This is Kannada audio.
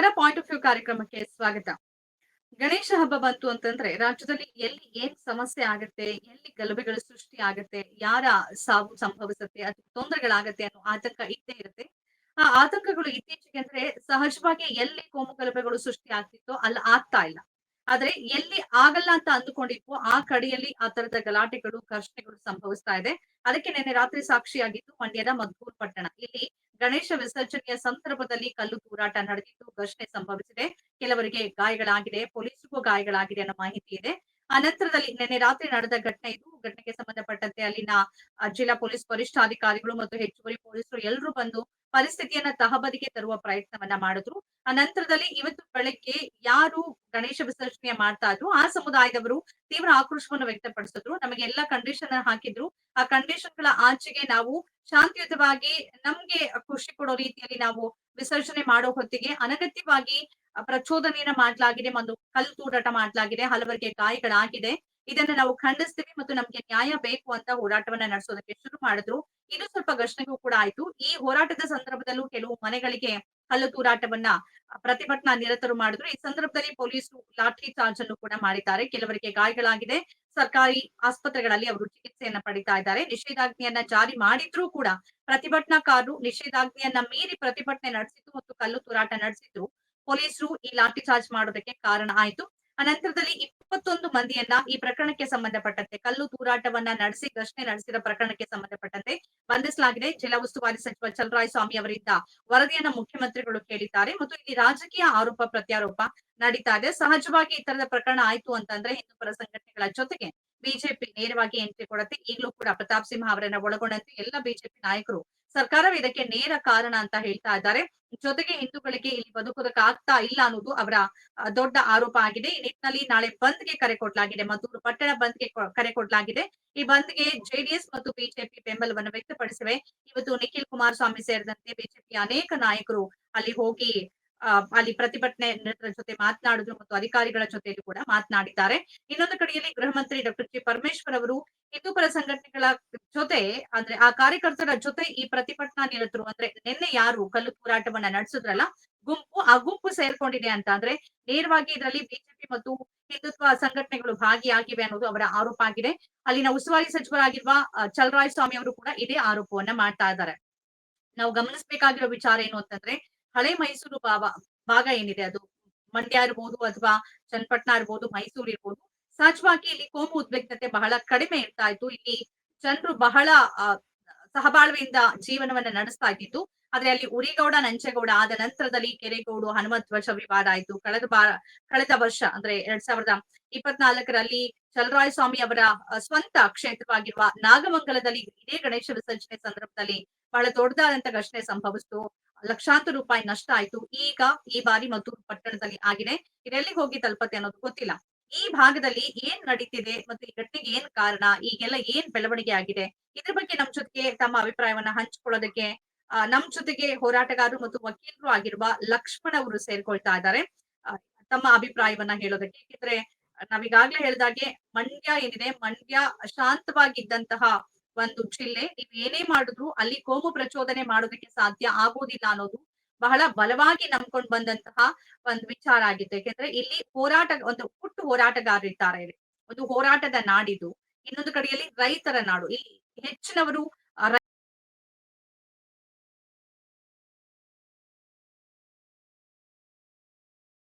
ನಮಸ್ಕಾರ ಪಾಯಿಂಟ್ ಆಫ್ ವ್ಯೂ ಕಾರ್ಯಕ್ರಮಕ್ಕೆ ಸ್ವಾಗತ. ಗಣೇಶ ಹಬ್ಬ ಬಂತು ಅಂತಂದ್ರೆ ರಾಜ್ಯದಲ್ಲಿ ಎಲ್ಲಿ ಏನ್ ಸಮಸ್ಯೆ ಆಗತ್ತೆ, ಎಲ್ಲಿ ಗಲಭೆಗಳು ಸೃಷ್ಟಿ ಆಗತ್ತೆ, ಯಾರ ಸಾವು ಸಂಭವಿಸುತ್ತೆ ಅಥವಾ ತೊಂದರೆಗಳಾಗತ್ತೆ ಅನ್ನೋ ಆತಂಕ ಇದ್ದೇ ಇರುತ್ತೆ. ಆ ಆತಂಕಗಳು ಇತ್ತೀಚೆಗೆ ಅಂದ್ರೆ ಸಹಜವಾಗಿ ಎಲ್ಲಿ ಕೋಮು ಗಲಭೆಗಳು ಸೃಷ್ಟಿ ಆಗ್ತಿತ್ತೋ ಅಲ್ಲಿ ಆಗ್ತಾ ಇಲ್ಲ. ಆದ್ರೆ ಎಲ್ಲಿ ಆಗಲ್ಲ ಅಂತ ಅಂದುಕೊಂಡಿದ್ವೋ ಆ ಕಡೆಯಲ್ಲಿ ಆ ತರದ ಗಲಾಟೆಗಳು, ಘರ್ಷಣೆಗಳು ಸಂಭವಿಸ್ತಾ ಇದೆ. ಅದಕ್ಕೆ ನಿನ್ನೆ ರಾತ್ರಿ ಸಾಕ್ಷಿಯಾಗಿದ್ದು ಮಂಡ್ಯದ ಮದ್ಗೂರ್ ಪಟ್ಟಣ. ಇಲ್ಲಿ ಗಣೇಶ ವಿಸರ್ಜನೆಯ ಸಂದರ್ಭದಲ್ಲಿ ಕಲ್ಲು ತೂರಾಟ ನಡೆದಿದ್ದು ಘರ್ಷಣೆ ಸಂಭವಿಸಿದೆ. ಕೆಲವರಿಗೆ ಗಾಯಗಳಾಗಿದೆ, ಪೊಲೀಸರಿಗೂ ಗಾಯಗಳಾಗಿದೆ ಅನ್ನೋ ಮಾಹಿತಿ ಇದೆ. ಅನಂತರದಲ್ಲಿ ನಂತರದಲ್ಲಿ ನಿನ್ನೆ ರಾತ್ರಿ ನಡೆದ ಘಟನೆ ಇದು. ಘಟನೆಗೆ ಸಂಬಂಧಪಟ್ಟಂತೆ ಅಲ್ಲಿನ ಜಿಲ್ಲಾ ಪೊಲೀಸ್ ವರಿಷ್ಠಾಧಿಕಾರಿಗಳು ಮತ್ತು ಹೆಚ್ಚುವರಿ ಪೊಲೀಸರು ಎಲ್ಲರೂ ಬಂದು ಪರಿಸ್ಥಿತಿಯನ್ನ ತಹಬದಿಗೆ ತರುವ ಪ್ರಯತ್ನವನ್ನ ಮಾಡಿದ್ರು. ಆ ನಂತರದಲ್ಲಿ ಇವತ್ತು ಬೆಳಗ್ಗೆ ಯಾರು ಗಣೇಶ ವಿಸರ್ಜನೆ ಮಾಡ್ತಾ ಇದ್ರು, ಆ ಸಮುದಾಯದವರು ತೀವ್ರ ಆಕ್ರೋಶವನ್ನು ವ್ಯಕ್ತಪಡಿಸಿದ್ರು. ನಮಗೆ ಎಲ್ಲ ಕಂಡೀಷನ್ ಹಾಕಿದ್ರು. ಆ ಕಂಡೀಷನ್ಗಳ ಆಚೆಗೆ ನಾವು ಶಾಂತಿಯುತವಾಗಿ ನಮ್ಗೆ ಖುಷಿ ಕೊಡೋ ರೀತಿಯಲ್ಲಿ ನಾವು ವಿಸರ್ಜನೆ ಮಾಡೋ ಹೊತ್ತಿಗೆ ಅನಗತ್ಯವಾಗಿ ಪ್ರಚೋದನೆಯನ್ನ ಮಾಡ್ಲಾಗಿದೆ, ಒಂದು ಕಲ್ಲು ತೂರಾಟ ಮಾಡ್ಲಾಗಿದೆ, ಹಲವರಿಗೆ ಗಾಯಗಳಾಗಿದೆ. ಇದನ್ನ ನಾವು ಖಂಡಿಸ್ತೀವಿ ಮತ್ತು ನಮ್ಗೆ ನ್ಯಾಯ ಬೇಕು ಅಂತ ಹೋರಾಟವನ್ನ ನಡೆಸೋದಕ್ಕೆ ಶುರು ಮಾಡಿದ್ರು. ಇದು ಸ್ವಲ್ಪ ಘರ್ಷಣೆಗೂ ಕೂಡ ಆಯ್ತು. ಈ ಹೋರಾಟದ ಸಂದರ್ಭದಲ್ಲೂ ಕೆಲವು ಮನೆಗಳಿಗೆ ಕಲ್ಲು ತೂರಾಟವನ್ನ ಪ್ರತಿಭಟನಾ ನಿರತರು ಮಾಡಿದ್ರು. ಈ ಸಂದರ್ಭದಲ್ಲಿ ಪೊಲೀಸರು ಲಾಠಿ ಚಾರ್ಜ್ ಅನ್ನು ಕೂಡ ಮಾಡಿದ್ದಾರೆ. ಕೆಲವರಿಗೆ ಗಾಯಗಳಾಗಿದೆ. ಸರ್ಕಾರಿ ಆಸ್ಪತ್ರೆಗಳಲ್ಲಿ ಅವರು ಚಿಕಿತ್ಸೆಯನ್ನ ಪಡಿತಾ ಇದ್ದಾರೆ. ನಿಷೇಧಾಜ್ಞೆಯನ್ನ ಜಾರಿ ಮಾಡಿದ್ರೂ ಕೂಡ ಪ್ರತಿಭಟನಾಕಾರರು ನಿಷೇಧಾಜ್ಞೆಯನ್ನ ಮೀರಿ ಪ್ರತಿಭಟನೆ ನಡೆಸಿದ್ರು ಮತ್ತು ಕಲ್ಲು ತೂರಾಟ ನಡೆಸಿದ್ರು. ಪೊಲೀಸರು ಈ ಲಾಠಿ ಚಾರ್ಜ್ ಮಾಡೋದಕ್ಕೆ ಕಾರಣ ಆಯ್ತು. ಅನಂತರದಲ್ಲಿ ಇಪ್ಪತ್ತೊಂದು ಮಂದಿಯನ್ನ ಈ ಪ್ರಕರಣಕ್ಕೆ ಸಂಬಂಧಪಟ್ಟಂತೆ, ಕಲ್ಲು ತೂರಾಟವನ್ನ ನಡೆಸಿ ಘರ್ಷಣೆ ನಡೆಸಿದ ಪ್ರಕರಣಕ್ಕೆ ಸಂಬಂಧಪಟ್ಟಂತೆ ಬಂಧಿಸಲಾಗಿದೆ. ಜಿಲ್ಲಾ ಉಸ್ತುವಾರಿ ಸಚಿವ ಚಲರಾಯ ಸ್ವಾಮಿ ಅವರಿಂದ ವರದಿಯನ್ನ ಮುಖ್ಯಮಂತ್ರಿಗಳು ಕೇಳಿದ್ದಾರೆ ಮತ್ತು ಇಲ್ಲಿ ರಾಜಕೀಯ ಆರೋಪ ಪ್ರತ್ಯಾರೋಪ ನಡೀತಾ ಇದೆ. ಸಹಜವಾಗಿ ಈ ತರದ ಪ್ರಕರಣ ಆಯ್ತು ಅಂತಂದ್ರೆ ಹಿಂದೂಪರ ಸಂಘಟನೆಗಳ ಜೊತೆಗೆ ಬಿಜೆಪಿ ನೇರವಾಗಿ ಎಂಟ್ರಿ ಕೊಡುತ್ತೆ. ಈಗಲೂ ಕೂಡ ಪ್ರತಾಪ್ ಸಿಂಹ ಅವರನ್ನ ಒಳಗೊಂಡಂತೆ ಎಲ್ಲ ಬಿಜೆಪಿ ನಾಯಕರು ಸರ್ಕಾರವೇ ಇದಕ್ಕೆ ನೇರ ಕಾರಣ ಅಂತ ಹೇಳ್ತಾ ಇದ್ದಾರೆ. ಜೊತೆಗೆ ಹಿಂದೂಗಳಿಗೆ ಇಲ್ಲಿ ಬದುಕೋದಕ್ಕೆ ಆಗ್ತಾ ಇಲ್ಲ ಅನ್ನೋದು ಅವರ ದೊಡ್ಡ ಆರೋಪ ಆಗಿದೆ. ಈ ನಿಟ್ಟಿನಲ್ಲಿ ನಾಳೆ ಬಂದ್ಗೆ ಕರೆ ಕೊಡಲಾಗಿದೆ. ಮದ್ದೂರು ಪಟ್ಟಣ ಬಂದ್ಗೆ ಕರೆ ಕೊಡಲಾಗಿದೆ. ಈ ಬಂದ್ಗೆ ಜೆಡಿಎಸ್ ಮತ್ತು ಬಿಜೆಪಿ ಬೆಂಬಲವನ್ನು ವ್ಯಕ್ತಪಡಿಸಿವೆ. ಇವತ್ತು ನಿಖಿಲ್ ಕುಮಾರಸ್ವಾಮಿ ಸೇರಿದಂತೆ ಬಿಜೆಪಿ ಅನೇಕ ನಾಯಕರು ಅಲ್ಲಿ ಹೋಗಿ ಅಲ್ಲಿ ಪ್ರತಿಭಟನೆ ಜೊತೆ ಮಾತನಾಡಿದ್ರು ಮತ್ತು ಅಧಿಕಾರಿಗಳ ಜೊತೆಯಲ್ಲಿ ಕೂಡ ಮಾತನಾಡಿದ್ದಾರೆ. ಇನ್ನೊಂದು ಕಡೆಯಲ್ಲಿ ಗೃಹ ಮಂತ್ರಿ ಡಾಕ್ಟರ್ ಜಿ ಪರಮೇಶ್ವರ್ ಅವರು ಹಿಂದೂಪರ ಸಂಘಟನೆಗಳ ಜೊತೆ, ಅಂದ್ರೆ ಆ ಕಾರ್ಯಕರ್ತರ ಜೊತೆ ಈ ಪ್ರತಿಭಟನಾ ನಿರತರು ಅಂದ್ರೆ ನಿನ್ನೆ ಯಾರು ಕಲ್ಲು ಹೋರಾಟವನ್ನ ನಡೆಸಿದ್ರಲ್ಲ, ಗುಂಪು, ಆ ಗುಂಪು ಸೇರ್ಕೊಂಡಿದೆ ಅಂತ ಅಂದ್ರೆ ನೇರವಾಗಿ ಇದರಲ್ಲಿ ಬಿಜೆಪಿ ಮತ್ತು ಹಿಂದುತ್ವ ಸಂಘಟನೆಗಳು ಭಾಗಿಯಾಗಿವೆ ಅನ್ನೋದು ಅವರ ಆರೋಪ ಆಗಿದೆ. ಅಲ್ಲಿನ ಉಸ್ತುವಾರಿ ಸಚಿವರಾಗಿರುವ ಚಲರಾಯ ಸ್ವಾಮಿ ಅವರು ಕೂಡ ಇದೇ ಆರೋಪವನ್ನ ಮಾಡ್ತಾ ಇದ್ದಾರೆ. ನಾವು ಗಮನಿಸಬೇಕಾಗಿರೋ ವಿಚಾರ ಏನು ಅಂತಂದ್ರೆ ಹಳೆ ಮೈಸೂರು ಭಾವ, ಭಾಗ ಏನಿದೆ ಅದು? ಮಂಡ್ಯ ಇರ್ಬೋದು ಅಥವಾ ಚನ್ನಪಟ್ಟಣ ಇರ್ಬೋದು, ಮೈಸೂರು ಇರ್ಬೋದು. ಸಹಜವಾಗಿ ಇಲ್ಲಿ ಕೋಮು ಉದ್ವಿಗ್ನತೆ ಬಹಳ ಕಡಿಮೆ ಇರ್ತಾ ಇತ್ತು. ಇಲ್ಲಿ ಜನರು ಬಹಳ ಸಹಬಾಳ್ವೆಯಿಂದ ಜೀವನವನ್ನ ನಡೆಸ್ತಾ ಇದ್ದಿತ್ತು ಆದ್ರೆ ಅಲ್ಲಿ ಉರಿಗೌಡ, ನಂಚೇಗೌಡ ಆದ ನಂತರದಲ್ಲಿ ಕೆರೆಗೌಡು ಹನುಮಧ್ವಜ ವಿವಾದ ಆಯ್ತು. ಕಳೆದ ಬಾ, ಕಳೆದ ವರ್ಷ, ಅಂದ್ರೆ ಎರಡ್ ಸಾವಿರದ ಇಪ್ಪತ್ನಾಲ್ಕರಲ್ಲಿ ಚಲರಾಯ ಸ್ವಾಮಿ ಅವರ ಸ್ವಂತ ಕ್ಷೇತ್ರವಾಗಿರುವ ನಾಗಮಂಗಲದಲ್ಲಿ ಇದೇ ಗಣೇಶ ವಿಸರ್ಜನೆ ಸಂದರ್ಭದಲ್ಲಿ ಬಹಳ ದೊಡ್ಡದಾದಂತ ಘಟನೆ ಸಂಭವಿಸಿತು. ಲಕ್ಷಾಂತರ ರೂಪಾಯಿ ನಷ್ಟ ಆಯ್ತು. ಈಗ ಈ ಬಾರಿ ಮದ್ದೂರು ಪಟ್ಟಣದಲ್ಲಿ ಆಗಿದೆ. ಇದೆಲ್ಲಿ ಹೋಗಿ ತಲುಪತ್ತೆ ಅನ್ನೋದು ಗೊತ್ತಿಲ್ಲ. ಈ ಭಾಗದಲ್ಲಿ ಏನ್ ನಡೀತಿದೆ ಮತ್ತು ಈ ಘಟನೆಗೆ ಏನ್ ಕಾರಣ, ಈಗೆಲ್ಲ ಏನ್ ಬೆಳವಣಿಗೆ ಆಗಿದೆ? ಇದ್ರ ಬಗ್ಗೆ ನಮ್ ಜೊತೆಗೆ, ತಮ್ಮ ಅಭಿಪ್ರಾಯವನ್ನ ಹಂಚಿಕೊಳ್ಳೋದಕ್ಕೆ ನಮ್ ಜೊತೆಗೆ ಹೋರಾಟಗಾರರು ಮತ್ತು ವಕೀಲರು ಆಗಿರುವ ಲಕ್ಷ್ಮಣ ಅವರು ಸೇರ್ಕೊಳ್ತಾ ಇದ್ದಾರೆ. ತಮ್ಮ ಅಭಿಪ್ರಾಯವನ್ನ ಹೇಳೋದಕ್ಕೆ ಏಕೆಂದ್ರೆ ನಾವೀಗಾಗ್ಲೇ ಹೇಳಿದಾಗೆ ಮಂಡ್ಯ ಏನಿದೆ, ಮಂಡ್ಯ ಶಾಂತವಾಗಿದ್ದಂತಹ ಒಂದು ಜಿಲ್ಲೆ ನೀವು ಏನೇ ಮಾಡಿದ್ರು ಅಲ್ಲಿ ಕೋಮು ಪ್ರಚೋದನೆ ಮಾಡೋದಕ್ಕೆ ಸಾಧ್ಯ ಆಗೋದಿಲ್ಲ ಅನ್ನೋದು ಬಹಳ ಬಲವಾಗಿ ನಂಬ್ಕೊಂಡ್ ಬಂದಂತಹ ಒಂದು ವಿಚಾರ ಆಗಿತ್ತು. ಯಾಕೆಂದ್ರೆ ಇಲ್ಲಿ ಹೋರಾಟ, ಒಂದು ಪುಟ್ಟ ಹೋರಾಟಗಾರರಿದ್ದಾರೆ ಒಂದು ಹೋರಾಟದ ನಾಡಿದು, ಇನ್ನೊಂದು ಕಡೆಯಲ್ಲಿ ರೈತರ ನಾಡು. ಇಲ್ಲಿ ಹೆಚ್ಚಿನವರು